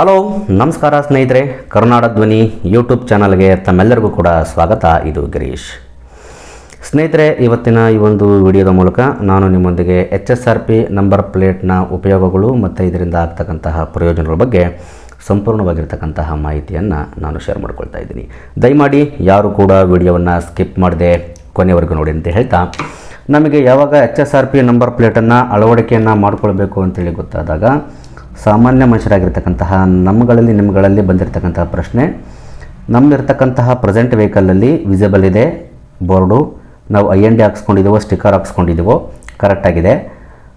Hello, ನಮಸ್ಕಾರ ಸ್ನೇಹಿತರೆ. ಕರುನಾಡ ಧ್ವನಿ ಯೂಟ್ಯೂಬ್ ಚಾನಲ್ಗೆ ತಮ್ಮೆಲ್ಲರಿಗೂ ಕೂಡ ಸ್ವಾಗತ. ಇದು ಗಿರೀಶ್. ಸ್ನೇಹಿತರೆ, ಇವತ್ತಿನ ಈ ಒಂದು ವಿಡಿಯೋದ ಮೂಲಕ ನಾನು ನಿಮ್ಮೊಂದಿಗೆ H S R P number ಪ್ಲೇಟ್ನ ಉಪಯೋಗಗಳು ಮತ್ತು ಇದರಿಂದ ಆಗ್ತಕ್ಕಂತಹ ಪ್ರಯೋಜನಗಳ ಬಗ್ಗೆ ಸಂಪೂರ್ಣವಾಗಿರ್ತಕ್ಕಂತಹ ಮಾಹಿತಿಯನ್ನು ನಾನು ಶೇರ್ ಮಾಡ್ಕೊಳ್ತಾ ಇದ್ದೀನಿ. ದಯಮಾಡಿ ಯಾರು ಕೂಡ ವಿಡಿಯೋವನ್ನು ಸ್ಕಿಪ್ ಮಾಡದೆ ಕೊನೆವರೆಗೂ ನೋಡಿ ಅಂತ ಹೇಳ್ತಾ, ನಮಗೆ ಯಾವಾಗ H S R P number ಪ್ಲೇಟನ್ನು ಅಳವಡಿಕೆಯನ್ನು ಮಾಡಿಕೊಳ್ಬೇಕು ಅಂತೇಳಿ ಗೊತ್ತಾದಾಗ ಸಾಮಾನ್ಯ ಮನುಷ್ಯರಾಗಿರ್ತಕ್ಕಂತಹ, ನಮ್ಮಗಳಲ್ಲಿ, ನಿಮ್ಮಗಳಲ್ಲಿ ಬಂದಿರತಕ್ಕಂತಹ ಪ್ರಶ್ನೆ ನಮ್ಮಲ್ಲಿರ್ತಕ್ಕಂತಹ ಪ್ರೆಸೆಂಟ್ ವೆಹಿಕಲಲ್ಲಿ ವಿಸಿಬಲ್ ಇದೆ ಬೋರ್ಡು ನಾವು ಐ ಎನ್ ಡಿ ಹಾಕ್ಸ್ಕೊಂಡಿದ್ದೀವೋ ಸ್ಟಿಕ್ಕರ್ ಹಾಕ್ಸ್ಕೊಂಡಿದ್ದೀವೋ ಕರೆಕ್ಟಾಗಿದೆ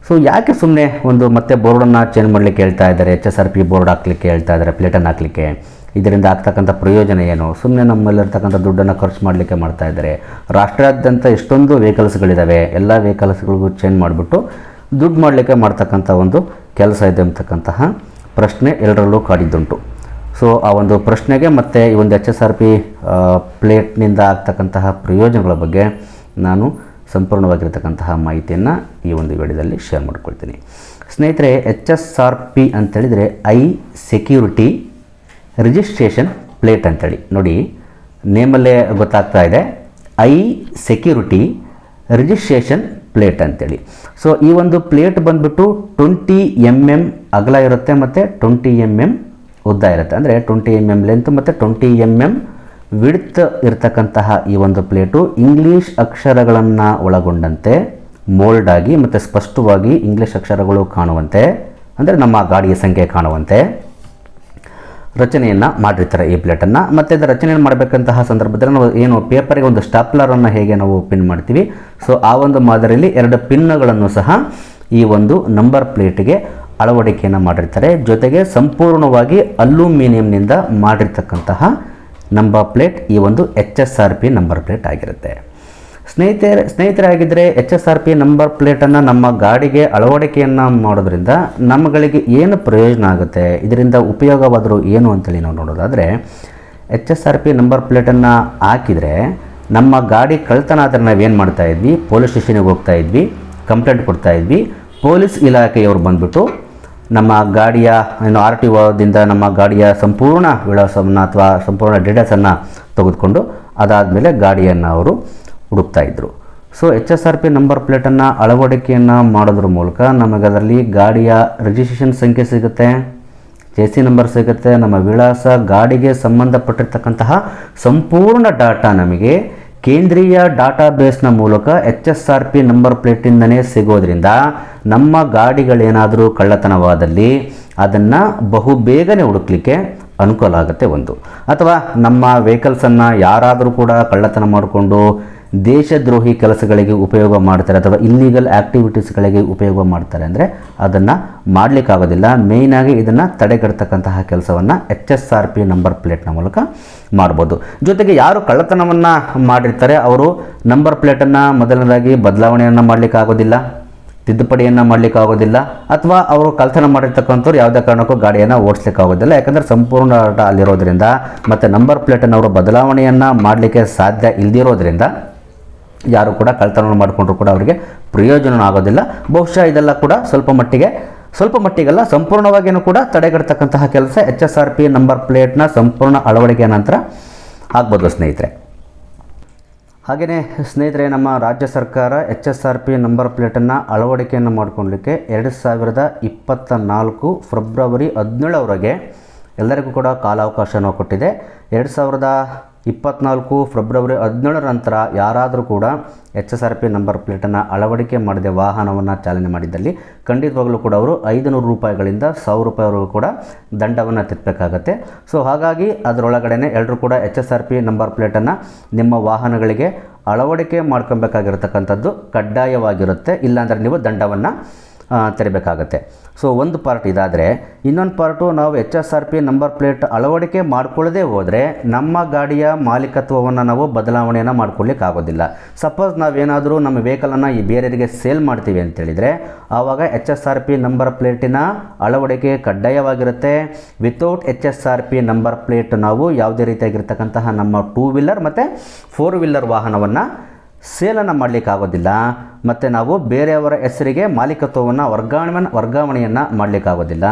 ಸೊ ಯಾಕೆ ಸುಮ್ಮನೆ ಒಂದು ಮತ್ತೆ ಬೋರ್ಡನ್ನು ಚೇಂಜ್ ಮಾಡಲಿಕ್ಕೆ ಹೇಳ್ತಾ ಇದ್ದಾರೆ H S R P board ಹಾಕ್ಲಿಕ್ಕೆ ಹೇಳ್ತಾ ಇದ್ದಾರೆ ಪ್ಲೇಟನ್ನು ಹಾಕಲಿಕ್ಕೆ? ಇದರಿಂದ ಆಗ್ತಕ್ಕಂಥ ಪ್ರಯೋಜನ ಏನು? ಸುಮ್ಮನೆ ನಮ್ಮಲ್ಲಿರ್ತಕ್ಕಂಥ ದುಡ್ಡನ್ನು ಖರ್ಚು ಮಾಡಲಿಕ್ಕೆ ಮಾಡ್ತಾ ಇದ್ದಾರೆ. ರಾಷ್ಟ್ರಾದ್ಯಂತ ಎಷ್ಟೊಂದು ವೆಹಿಕಲ್ಸ್ಗಳಿದ್ದಾವೆ ಎಲ್ಲ ವೆಹಿಕಲ್ಸ್ಗಳಿಗೂ ಚೇಂಜ್ ಮಾಡಿಬಿಟ್ಟು ದುಡ್ಡು ಮಾಡಲಿಕ್ಕೆ ಮಾಡ್ತಕ್ಕಂಥ ಒಂದು ಕೆಲಸ ಇದೆ ಅಂತಕ್ಕಂತಹ ಪ್ರಶ್ನೆ ಎಲ್ಲರಲ್ಲೂ ಕಾಡಿದ್ದುಂಟು. ಸೊ ಆ ಒಂದು ಪ್ರಶ್ನೆಗೆ ಮತ್ತು ಈ ಒಂದು ಎಚ್ ಎಸ್ ಆರ್ ಪಿ ಪ್ಲೇಟ್ನಿಂದ ಆಗ್ತಕ್ಕಂತಹ ಪ್ರಯೋಜನಗಳ ಬಗ್ಗೆ ನಾನು ಸಂಪೂರ್ಣವಾಗಿರ್ತಕ್ಕಂತಹ ಮಾಹಿತಿಯನ್ನು ಈ ಒಂದು ವಿಡಿಯೋದಲ್ಲಿ ಶೇರ್ ಮಾಡ್ಕೊಳ್ತೀನಿ. ಸ್ನೇಹಿತರೆ ಎಚ್ ಎಸ್ ಆರ್ ಪಿ ಅಂತೇಳಿದರೆ ಐ ಸೆಕ್ಯೂರಿಟಿ ರಿಜಿಸ್ಟ್ರೇಷನ್ ಪ್ಲೇಟ್ ಅಂತೇಳಿ. ನೋಡಿ, ನೇಮಲ್ಲೇ ಗೊತ್ತಾಗ್ತಾ ಇದೆ. ಐ ಸೆಕ್ಯೂರಿಟಿ ರಿಜಿಸ್ಟ್ರೇಷನ್ ಪ್ಲೇಟ್ ಅಂತೇಳಿ. ಸೊ ಈ ಒಂದು ಪ್ಲೇಟ್ ಬಂದ್ಬಿಟ್ಟು ಟ್ವೆಂಟಿ ಎಂ ಎಂ ಅಗಲ ಇರುತ್ತೆ ಮತ್ತು ಟ್ವೆಂಟಿ ಎಂ ಎಂ ಉದ್ದ ಇರುತ್ತೆ. ಅಂದರೆ ಟ್ವೆಂಟಿ ಎಂ ಎಂ ಲೆಂತ್ ಮತ್ತು ಟ್ವೆಂಟಿ ಎಂ ಎಂ ವಿಡ್ತ್ ಇರತಕ್ಕಂತಹ ಈ ಒಂದು ಪ್ಲೇಟು ಇಂಗ್ಲೀಷ್ ಅಕ್ಷರಗಳನ್ನು ಒಳಗೊಂಡಂತೆ ಮೋಲ್ಡ್ ಆಗಿ ಮತ್ತು ಸ್ಪಷ್ಟವಾಗಿ ಇಂಗ್ಲೀಷ್ ಅಕ್ಷರಗಳು ಕಾಣುವಂತೆ, ಅಂದರೆ ನಮ್ಮ ಗಾಡಿಯ ಸಂಖ್ಯೆ ಕಾಣುವಂತೆ. ರಚನೆಯನ್ನು ಮಾಡಿರ್ತಾರೆ ಈ ಪ್ಲೇಟನ್ನು ಮತ್ತು ಅದರ ರಚನೆಯನ್ನು ಮಾಡಬೇಕಂತಹ ಸಂದರ್ಭದಲ್ಲಿ ನಾವು ಏನು ಪೇಪರಿಗೆ ಒಂದು ಸ್ಟಾಪ್ಲರನ್ನು ಹೇಗೆ ನಾವು ಪಿನ್ ಮಾಡ್ತೀವಿ. ಸೊ ಆ ಒಂದು ಮಾದರಿಯಲ್ಲಿ ಎರಡು ಪಿನ್ನುಗಳನ್ನು ಸಹ ಈ ಒಂದು ನಂಬರ್ ಪ್ಲೇಟಿಗೆ ಅಳವಡಿಕೆಯನ್ನು ಮಾಡಿರ್ತಾರೆ. ಜೊತೆಗೆ ಸಂಪೂರ್ಣವಾಗಿ ಅಲ್ಯೂಮಿನಿಯಂನಿಂದ ಮಾಡಿರ್ತಕ್ಕಂತಹ ನಂಬರ್ ಪ್ಲೇಟ್ ಈ ಒಂದು H S R P number plate ಆಗಿರುತ್ತೆ. ಸ್ನೇಹಿತರೆ ಸ್ನೇಹಿತರಾಗಿದ್ದರೆ H S R P number ಪ್ಲೇಟನ್ನು ನಮ್ಮ ಗಾಡಿಗೆ ಅಳವಡಿಕೆಯನ್ನು ಮಾಡೋದ್ರಿಂದ ನಮ್ಮಗಳಿಗೆ ಏನು ಪ್ರಯೋಜನ ಆಗುತ್ತೆ? ಇದರಿಂದ ಉಪಯೋಗವಾದರೂ ಏನು ಅಂತೇಳಿ ನಾವು ನೋಡೋದಾದರೆ, H S R P number ಪ್ಲೇಟನ್ನು ಹಾಕಿದರೆ ನಮ್ಮ ಗಾಡಿ ಕಳ್ತನ ಆದರೆ ನಾವೇನು ಮಾಡ್ತಾ ಇದ್ವಿ? ಪೊಲೀಸ್ ಸ್ಟೇಷನಿಗೆ ಹೋಗ್ತಾ ಇದ್ವಿ, ಕಂಪ್ಲೇಂಟ್ ಕೊಡ್ತಾ ಇದ್ವಿ. ಪೊಲೀಸ್ ಇಲಾಖೆಯವರು ಬಂದುಬಿಟ್ಟು ನಮ್ಮ ಗಾಡಿಯ, ಏನು ಆರ್ ಟಿ ಒದಿಂದ ನಮ್ಮ ಗಾಡಿಯ ಸಂಪೂರ್ಣ ವಿಳಾಸವನ್ನು ಅಥವಾ ಸಂಪೂರ್ಣ ಡೀಟೇಲ್ಸನ್ನು ತೆಗೆದುಕೊಂಡು ಅದಾದಮೇಲೆ ಗಾಡಿಯನ್ನು ಅವರು ಹುಡುಕ್ತಾ ಇದ್ದರು so H S R P number ಪ್ಲೇಟನ್ನು ಅಳವಡಿಕೆಯನ್ನು ಮಾಡೋದ್ರ ಮೂಲಕ ನಮಗೆ ಅದರಲ್ಲಿ ಗಾಡಿಯ ರಿಜಿಸ್ಟ್ರೇಷನ್ ಸಂಖ್ಯೆ ಸಿಗುತ್ತೆ ಜೆ ಸಿ ನಂಬರ್ ಸಿಗುತ್ತೆ, ನಮ್ಮ ವಿಳಾಸ, ಗಾಡಿಗೆ ಸಂಬಂಧಪಟ್ಟಿರ್ತಕ್ಕಂತಹ ಸಂಪೂರ್ಣ ಡಾಟಾ ನಮಗೆ ಕೇಂದ್ರೀಯ ಡಾಟಾಬೇಸ್ನ ಮೂಲಕ H S R P number ಪ್ಲೇಟಿಂದನೇ ಸಿಗೋದ್ರಿಂದ ನಮ್ಮ ಗಾಡಿಗಳೇನಾದರೂ ಕಳ್ಳತನವಾದಲ್ಲಿ ಅದನ್ನು ಬಹುಬೇಗನೆ ಹುಡುಕ್ಲಿಕ್ಕೆ ಅನುಕೂಲ ಆಗುತ್ತೆ ಒಂದು. ಅಥವಾ ನಮ್ಮ ವೆಹಿಕಲ್ಸನ್ನು ಯಾರಾದರೂ ಕೂಡ ಕಳ್ಳತನ ಮಾಡಿಕೊಂಡು ದೇಶದ್ರೋಹಿ ಕೆಲಸಗಳಿಗೆ ಉಪಯೋಗ ಮಾಡ್ತಾರೆ ಅಥವಾ ಇಲ್ಲೀಗಲ್ ಆ್ಯಕ್ಟಿವಿಟೀಸ್ಗಳಿಗೆ ಉಪಯೋಗ ಮಾಡ್ತಾರೆ ಅಂದರೆ ಅದನ್ನು ಮಾಡಲಿಕ್ಕಾಗೋದಿಲ್ಲ. ಮೇಯ್ನಾಗಿ ಇದನ್ನು ತಡೆಗಟ್ಟತಕ್ಕಂತಹ ಕೆಲಸವನ್ನು H S R P number ಪ್ಲೇಟ್ನ ಮೂಲಕ ಮಾಡ್ಬೋದು. ಜೊತೆಗೆ ಯಾರು ಕಳ್ಳತನವನ್ನು ಮಾಡಿರ್ತಾರೆ, ಅವರು ನಂಬರ್ ಪ್ಲೇಟನ್ನು ಮೊದಲನೇದಾಗಿ ಬದಲಾವಣೆಯನ್ನು ಮಾಡಲಿಕ್ಕಾಗೋದಿಲ್ಲ, ತಿದ್ದುಪಡಿಯನ್ನು ಮಾಡಲಿಕ್ಕಾಗೋದಿಲ್ಲ, ಅಥವಾ ಅವರು ಕಳ್ತನ ಮಾಡಿರ್ತಕ್ಕಂಥವ್ರು ಯಾವುದೇ ಕಾರಣಕ್ಕೂ ಗಾಡಿಯನ್ನು ಓಡಿಸ್ಲಿಕ್ಕೆ ಆಗೋದಿಲ್ಲ ಯಾಕಂದರೆ ಸಂಪೂರ್ಣ ಆಟ ಅಲ್ಲಿರೋದ್ರಿಂದ ಮತ್ತು ನಂಬರ್ ಪ್ಲೇಟನ್ನು ಅವರು ಬದಲಾವಣೆಯನ್ನು ಮಾಡಲಿಕ್ಕೆ ಸಾಧ್ಯ ಇಲ್ದಿರೋದ್ರಿಂದ ಯಾರು ಕೂಡ ಕಳ್ತನ ಮಾಡಿಕೊಂಡ್ರು ಕೂಡ ಅವರಿಗೆ ಪ್ರಯೋಜನ ಆಗೋದಿಲ್ಲ. ಬಹುಶಃ ಇದೆಲ್ಲ ಕೂಡ ಸ್ವಲ್ಪ ಮಟ್ಟಿಗೆ, ಸ್ವಲ್ಪ ಮಟ್ಟಿಗೆಲ್ಲ ಸಂಪೂರ್ಣವಾಗಿಯೂ ಕೂಡ ತಡೆಗಟ್ಟತಕ್ಕಂತಹ ಕೆಲಸ H S R P number ಪ್ಲೇಟ್ನ ಸಂಪೂರ್ಣ ಅಳವಡಿಕೆಯ ನಂತರ ಆಗ್ಬೋದು ಸ್ನೇಹಿತರೆ. ಹಾಗೆಯೇ ಸ್ನೇಹಿತರೆ, ನಮ್ಮ ರಾಜ್ಯ ಸರ್ಕಾರ H S R P number ಪ್ಲೇಟನ್ನು ಅಳವಡಿಕೆಯನ್ನು ಮಾಡಿಕೊಳ್ಳಲಿಕ್ಕೆ ಎರಡು ಸಾವಿರದ ಇಪ್ಪತ್ತ ನಾಲ್ಕು ಫೆಬ್ರವರಿ ಹದಿನೇಳರವರೆಗೆ ಎಲ್ಲರಿಗೂ ಕೂಡ ಕಾಲಾವಕಾಶವನ್ನು ಕೊಟ್ಟಿದೆ. ಎರಡು ಸಾವಿರದ ಇಪ್ಪತ್ನಾಲ್ಕು ಫೆಬ್ರವರಿ ಹದಿನೇಳರ ನಂತರ ಯಾರಾದರೂ ಕೂಡ H S R P number ಪ್ಲೇಟನ್ನು ಅಳವಡಿಕೆ ಮಾಡದೆ ವಾಹನವನ್ನು ಚಾಲನೆ ಮಾಡಿದ್ದಲ್ಲಿ ಖಂಡಿತವಾಗಲೂ ಕೂಡ ಅವರು ಐದುನೂರು ರೂಪಾಯಿಗಳಿಂದ ಸಾವಿರ ರೂಪಾಯಿವರೆಗೂ ಕೂಡ ದಂಡವನ್ನು ತೆತ್ತಬೇಕಾಗತ್ತೆ. ಸೊ, ಹಾಗಾಗಿ ಅದರೊಳಗಡೆ ಎಲ್ಲರೂ ಕೂಡ H S R P number ಪ್ಲೇಟನ್ನು ನಿಮ್ಮ ವಾಹನಗಳಿಗೆ ಅಳವಡಿಕೆ ಮಾಡ್ಕೊಬೇಕಾಗಿರತಕ್ಕಂಥದ್ದು ಕಡ್ಡಾಯವಾಗಿರುತ್ತೆ. ಇಲ್ಲಾಂದರೆ ನೀವು ದಂಡವನ್ನು ತೆರಬೇಕಾಗತ್ತೆ. ಸೊ ಒಂದು ಪಾರ್ಟ್ ಇದಾದರೆ, ಇನ್ನೊಂದು ಪಾರ್ಟು ನಾವು H S R P number plate ಅಳವಡಿಕೆ ಮಾಡ್ಕೊಳ್ಳದೆ ಹೋದರೆ ನಮ್ಮ ಗಾಡಿಯ ಮಾಲೀಕತ್ವವನ್ನು ನಾವು ಬದಲಾವಣೆಯನ್ನು ಮಾಡ್ಕೊಳ್ಳಿಕ್ಕೆ ಆಗೋದಿಲ್ಲ ಸಪೋಸ್ ನಾವೇನಾದರೂ ನಮ್ಮ ವೆಹಿಕಲನ್ನು ಈ ಬೇರೆಯವರಿಗೆ ಸೇಲ್ ಮಾಡ್ತೀವಿ ಅಂತೇಳಿದರೆ, ಆವಾಗ H S R P number ಪ್ಲೇಟಿನ ಅಳವಡಿಕೆ ಕಡ್ಡಾಯವಾಗಿರುತ್ತೆ. Without H S R P number plate ನಾವು ಯಾವುದೇ ರೀತಿಯಾಗಿರ್ತಕ್ಕಂತಹ ನಮ್ಮ ಟೂ ವೀಲರ್ ಮತ್ತು ಫೋರ್ ವೀಲರ್ ವಾಹನವನ್ನು ಸೇಲನ್ನು ಮಾಡಲಿಕ್ಕಾಗೋದಿಲ್ಲ, ಮತ್ತು ನಾವು ಬೇರೆಯವರ ಹೆಸರಿಗೆ ಮಾಲೀಕತ್ವವನ್ನು ವರ್ಗಾವಣೆ ವರ್ಗಾವಣೆಯನ್ನು ಮಾಡಲಿಕ್ಕಾಗೋದಿಲ್ಲ.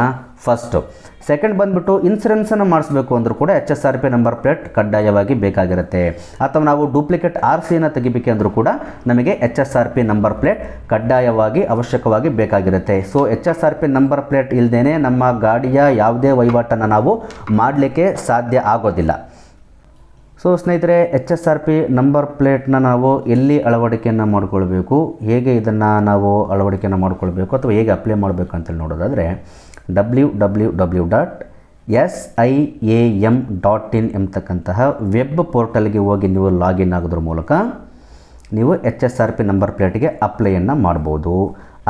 ಫಸ್ಟು ಸೆಕೆಂಡ್ ಬಂದುಬಿಟ್ಟು ಇನ್ಸೂರೆನ್ಸನ್ನು ಮಾಡಿಸ್ಬೇಕು ಅಂದರೂ ಕೂಡ H S R P number plate ಕಡ್ಡಾಯವಾಗಿ ಬೇಕಾಗಿರುತ್ತೆ. ಅಥವಾ ನಾವು ಡೂಪ್ಲಿಕೇಟ್ ಆರ್ ಸಿಯನ್ನು ತೆಗಿಬೇಕೆಂದರೂ ಕೂಡ ನಮಗೆ H S R P number plate ಕಡ್ಡಾಯವಾಗಿ, ಅವಶ್ಯಕವಾಗಿ ಬೇಕಾಗಿರುತ್ತೆ. So H S R P number plate ಇಲ್ಲದೇ ನಮ್ಮ ಗಾಡಿಯ ಯಾವುದೇ ವಹಿವಾಟನ್ನು ನಾವು ಮಾಡಲಿಕ್ಕೆ ಸಾಧ್ಯ ಆಗೋದಿಲ್ಲ. ಸೊ ಸ್ನೇಹಿತರೆ, H S R P number ಪ್ಲೇಟ್ನ ನಾವು ಎಲ್ಲಿ ಅಳವಡಿಕೆಯನ್ನು ಮಾಡಿಕೊಳ್ಬೇಕು, ಹೇಗೆ ಇದನ್ನು ನಾವು ಅಳವಡಿಕೆಯನ್ನು ಮಾಡಿಕೊಳ್ಬೇಕು ಅಥವಾ ಹೇಗೆ ಅಪ್ಲೈ ಮಾಡಬೇಕು ಅಂತೇಳಿ ನೋಡೋದಾದರೆ W W W dot S I A M dot in ಎಂಬತಕ್ಕಂತಹ ವೆಬ್ ಪೋರ್ಟಲ್ಗೆ ಹೋಗಿ ನೀವು ಲಾಗಿನ್ ಆಗೋದ್ರ ಮೂಲಕ ನೀವು H S R P number ಪ್ಲೇಟ್ಗೆ ಅಪ್ಲೈಯನ್ನು ಮಾಡ್ಬೋದು.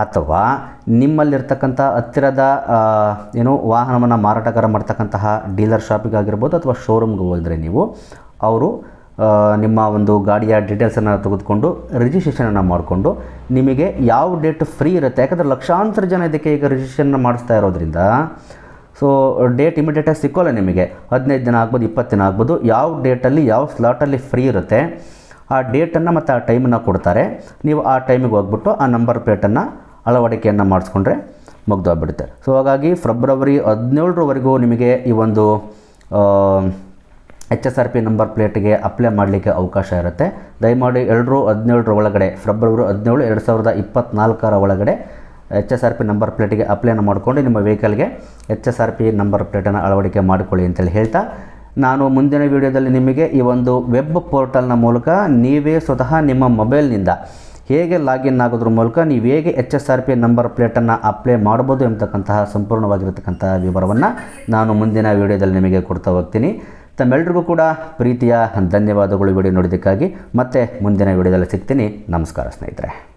ಅಥವಾ ನಿಮ್ಮಲ್ಲಿರ್ತಕ್ಕಂಥ ಹತ್ತಿರದ ಏನು ವಾಹನವನ್ನು ಮಾರಾಟಗಾರ ಮಾಡ್ತಕ್ಕಂತಹ ಡೀಲರ್ ಶಾಪಿಗಾಗಿರ್ಬೋದು ಅಥವಾ ಶೋರೂಮ್ಗೆ ಹೋದರೆ ನೀವು ಅವರು ನಿಮ್ಮ ಒಂದು ಗಾಡಿಯ ಡೀಟೇಲ್ಸನ್ನು ತೆಗೆದುಕೊಂಡು ರಿಜಿಸ್ಟ್ರೇಷನನ್ನು ಮಾಡಿಕೊಂಡು ನಿಮಗೆ ಯಾವ ಡೇಟ್ ಫ್ರೀ ಇರುತ್ತೆ, ಯಾಕಂದರೆ ಲಕ್ಷಾಂತರ ಜನ ಇದಕ್ಕೆ ಈಗ ರಿಜಿಸ್ಟ್ರೇಷನ್ ಮಾಡಿಸ್ತಾ ಇರೋದ್ರಿಂದ ಸೊ ಡೇಟ್ ಇಮಿಡಿಯೇಟಾಗಿ ಸಿಕ್ಕೋಲ್ಲ ನಿಮಗೆ. ಹದಿನೈದು ದಿನ ಆಗ್ಬೋದು, ಇಪ್ಪತ್ತು ದಿನ ಆಗ್ಬೋದು, ಯಾವ ಡೇಟಲ್ಲಿ ಯಾವ ಸ್ಲಾಟಲ್ಲಿ ಫ್ರೀ ಇರುತ್ತೆ, ಆ ಡೇಟನ್ನು ಮತ್ತು ಆ ಟೈಮನ್ನು ಕೊಡ್ತಾರೆ. ನೀವು ಆ ಟೈಮಿಗೆ ಹೋಗ್ಬಿಟ್ಟು ಆ ನಂಬರ್ ಪ್ಲೇಟನ್ನು ಅಳವಡಿಕೆಯನ್ನು ಮಾಡಿಸ್ಕೊಂಡ್ರೆ ಮುಗ್ದೋಗ್ಬಿಡುತ್ತೆ. ಸೊ ಹಾಗಾಗಿ ಫೆಬ್ರವರಿ ಹದಿನೇಳರವರೆಗೂ ನಿಮಗೆ ಈ ಒಂದು H S R P number ಪ್ಲೇಟ್ಗೆ ಅಪ್ಲೈ ಮಾಡಲಿಕ್ಕೆ ಅವಕಾಶ ಇರುತ್ತೆ. ದಯಮಾಡಿ ಎರಡರು ಹದಿನೇಳರ ಒಳಗಡೆ ಫೆಬ್ರವರಿ ಹದಿನೇಳು, ಎರಡು ಸಾವಿರದ ಇಪ್ಪತ್ತ್ನಾಲ್ಕರ ಒಳಗಡೆ H S R P number ಪ್ಲೇಟಿಗೆ ಅಪ್ಲೈನ ಮಾಡಿಕೊಂಡು ನಿಮ್ಮ ವೆಹಿಕಲ್ಗೆ H S R P number ಪ್ಲೇಟನ್ನು ಅಳವಡಿಕೆ ಮಾಡಿಕೊಳ್ಳಿ ಅಂತೇಳಿ ಹೇಳ್ತಾ. ನಾನು ಮುಂದಿನ ವಿಡಿಯೋದಲ್ಲಿ ನಿಮಗೆ ಈ ಒಂದು ವೆಬ್ ಪೋರ್ಟಲ್ನ ಮೂಲಕ ನೀವೇ ಸ್ವತಃ ನಿಮ್ಮ ಮೊಬೈಲ್ನಿಂದ ಹೇಗೆ ಲಾಗಿನ್ ಆಗೋದ್ರ ಮೂಲಕ ನೀವು ಹೇಗೆ H S R P number ಪ್ಲೇಟನ್ನು apply ಮಾಡ್ಬೋದು ಎಂಬತಕ್ಕಂತಹ ಸಂಪೂರ್ಣವಾಗಿರತಕ್ಕಂತಹ ವಿವರವನ್ನು ನಾನು ಮುಂದಿನ ವಿಡಿಯೋದಲ್ಲಿ ನಿಮಗೆ ಕೊಡ್ತಾ ಹೋಗ್ತೀನಿ. ತಮ್ಮೆಲ್ಲರಿಗೂ ಕೂಡ ಪ್ರೀತಿಯ ಧನ್ಯವಾದಗಳು ವಿಡಿಯೋ ನೋಡೋದಕ್ಕಾಗಿ ಮತ್ತೆ ಮುಂದಿನ ವಿಡಿಯೋದಲ್ಲಿ ಸಿಗ್ತೀನಿ. ನಮಸ್ಕಾರ ಸ್ನೇಹಿತರೆ.